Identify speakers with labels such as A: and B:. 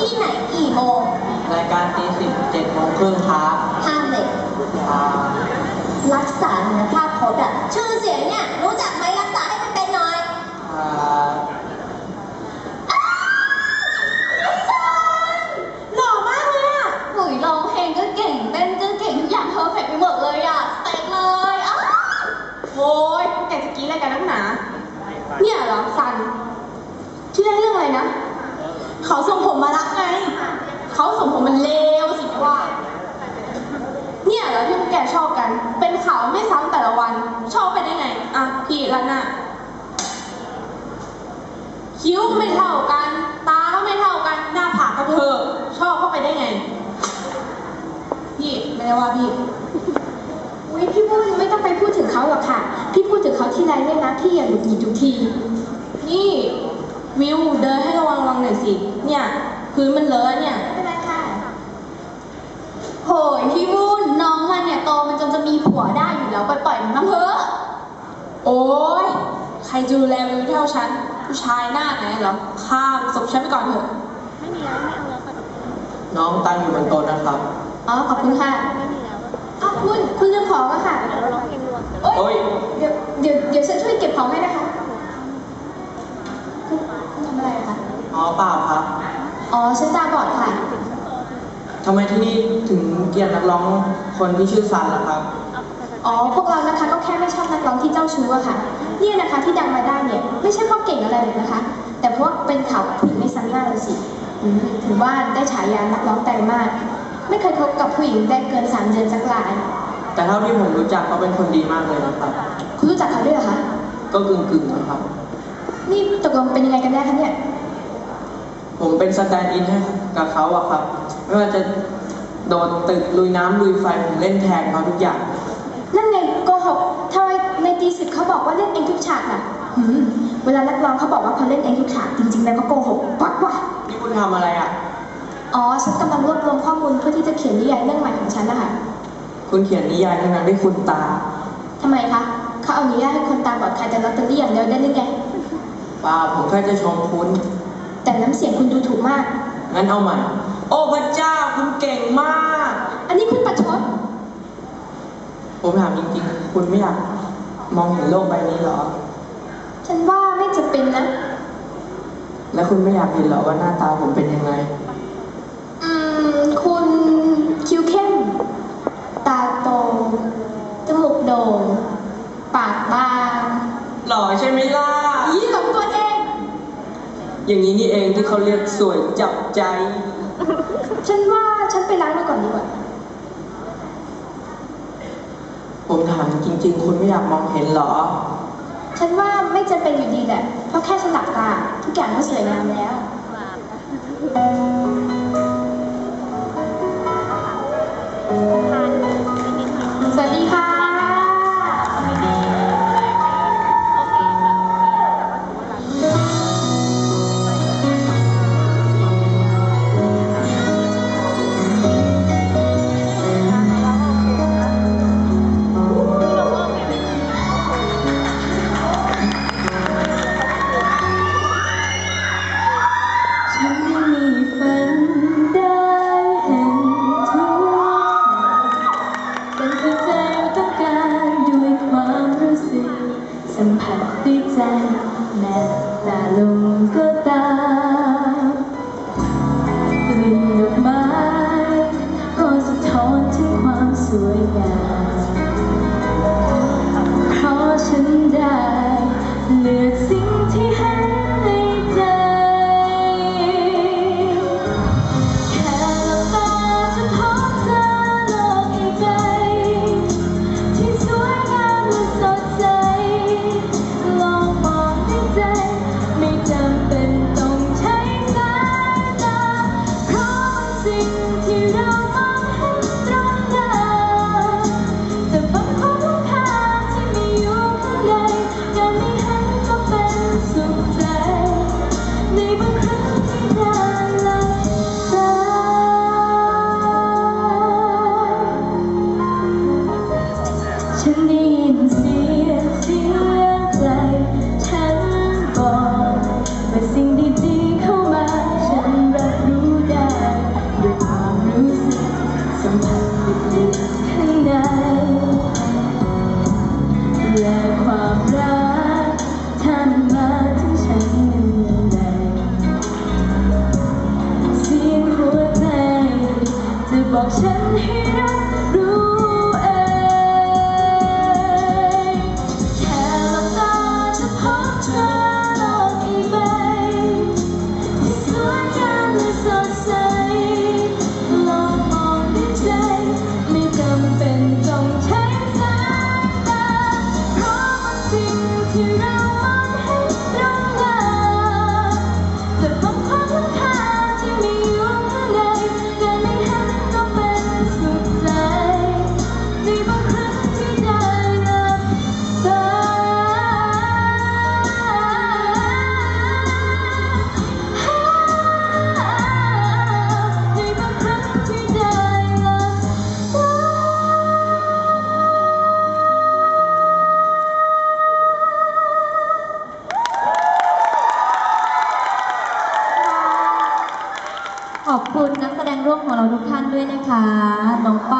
A: ที่ไหนกี่โมง
B: รายกา
C: รตีสิบเจ็ดโมงครึ่งครับ
A: ห้ามเหล็กรัก
B: ษาคุณภาพเขาแบบชื่อเสียงเนี่ยรู้จักไหมรักษาให้มันเป็นหน่อยหล่อมากเลยอะ
D: หุ่ยร้องเพลงก็เก่งเต้นก็เก่งทุกอย่างเพอร์เฟกไปหมดเลยอะเต็มเลยอ้า
B: โอ้ยแยากจะกินอะไรกันนักหนา เนี่ยหรอซันคิดเรื่องอะไรนะ เขาส่งผมมารักไง เขาส่งผมมันเลวสิว่า เนี่ยเหรอที่พวกแกชอบกัน เป็นข่าวไม่ซ้ำแต่ละวัน ชอบไปได้ไง อะ พี่ละน่ะคิ้วก็ไม่เท่ากัน ตาก็ไม่เท่ากัน หน้าผากก็เธอ ชอบเข้าไปได้ไง พี่ไม่ได้ว่าพี่
E: อุ้ยพี่พูดไม่ต้องไปพูดถึงเขาหรอกค่ะ พี่พูดถึงเขาที่ไรเนี่ยนะพี่อย่าหงุดหงิดทุกที
B: นี่ วิวเดินให้ระวังระวังหน่อยสิ เนี่ยพื้นมันเลอะเนี่ย
E: ไม่เป็นไรค่ะ
D: โหยพี่วุ่นน้องมันเนี่ยโตมันจนจะมีผัวได้อยู่แล้วปล่อยๆมันบ้างเถอะ
B: โอ้ยใครจะดูแลวิวเท่าฉัน ผู้ชายหน้าไหนเหรอ ข้ามศพฉันไปก่อนเถอะ
C: น้องตั้งอยู่บนโต๊ะนะครับ
E: อ๋อขอบคุณค่ะอ้าวคุณคุณลืมของอะค่ะโอ๊ย
C: โอ๊ย
E: เดี๋ยวเดี๋ยวเดี๋ยวฉันช่วยเก็บของให้นะคะคุณคุณทำ อะไรอะคะ
C: อ๋อเปล่าครับ
E: อ๋อฉันตาบอดค่ะ
C: ทำไมที่นี่ถึงเกลียดนักร้องคนที่ชื่อซันล่ะครับ
E: อ๋อ พวกเรานะคะก็แค่ไม่ชอบนักร้องที่เจ้าชู้อะค่ะ เนี่ยนะคะที่ดังมาได้เนี่ยไม่ใช่เพราะเก่งอะไรเลยนะคะ แต่เพราะว่าเป็นข่าวกับผู้หญิงไม่ซ้ำหน้าเลยสิอืมถือว่าได้ฉายานักร้องแต่มากไม่เคยคบกับผู้หญิงได้เกินสามเดือนสักราย
C: แต่เท่าที่ผมรู้จักเขาเป็นคนดีมากเลยนะครับ
E: คุณรู้จักเขาด้วยเหรอคะ
C: ก็กึ่งกึ่งๆนะครับ
E: นี่ตกลงเป็นยังไงกันแน่คะเนี่ย
C: ผมเป็นสแตนด์อินให้กับเขาอะครับ ไม่ว่าจะโดดตึกลุยน้ำลุยไฟผมเล่นแทนเขาทุกอย่าง
E: นั่นไงโกหกทำไมในตีสิบเขาบอกว่าเล่นเองทุกฉากน่ะหืมเวลานักร้องเขาบอกว่าเขาเล่นเองทุกฉากจริงๆ แล้วเขาโกหกปักว่ะ
C: นี่คุณทำอะไรอะ
E: อ๋อฉันกำลังรวบรวมข้อมูลเพื่อที่จะเขียนนิยายเรื่องใหม่ของฉันนะคะ
C: คุณเขียนนิยายทั้งนั้นด้วยคุณตา
E: ทำไมคะเขาเอานิยายให้คนตาบอดขายแต่ลอตเตอรี่อย่างเดียวได้หรือไง
C: เปล่าผมแค่จะชมคุณ
E: แต่น้ำเสียงคุณดูถูกมาก
C: งั้นเอาใหม่ โอ้พระเจ้าคุณเก่งมาก
E: อันนี้คุณประชด
C: ผมถามจริงๆ คุณไม่อยากมองเห็นโลกใบนี้เหรอ
E: ฉันว่าไม่จะเป็นนะ
C: แล้วคุณไม่อยากเห็นเหรอว่าหน้าตาผมเป็นยังไง
E: อืม คุณคิ้วเข้ม ตาโต จมูกโด่ง ปากบาง
C: หล่อใช่ไหมล่ะ
E: ยี่หลงตัวเอง
C: อย่างนี้นี่เองที่เขาเรียกสวยจับใจ
E: ฉันว่าฉันไปล้างมือก่อนดีกว่า
C: ผมถามจริง ๆ คุณไม่อยากมองเห็นเหรอ
E: ฉันว่าไม่จำเป็นอยู่ดีแหละ เพราะแค่สลับตา ทุกอย่างก็สวยงามแล้ว
F: แม้ตาลง บอกฉันให้รัก ของเราทุกท่านด้วยนะคะน้องป้า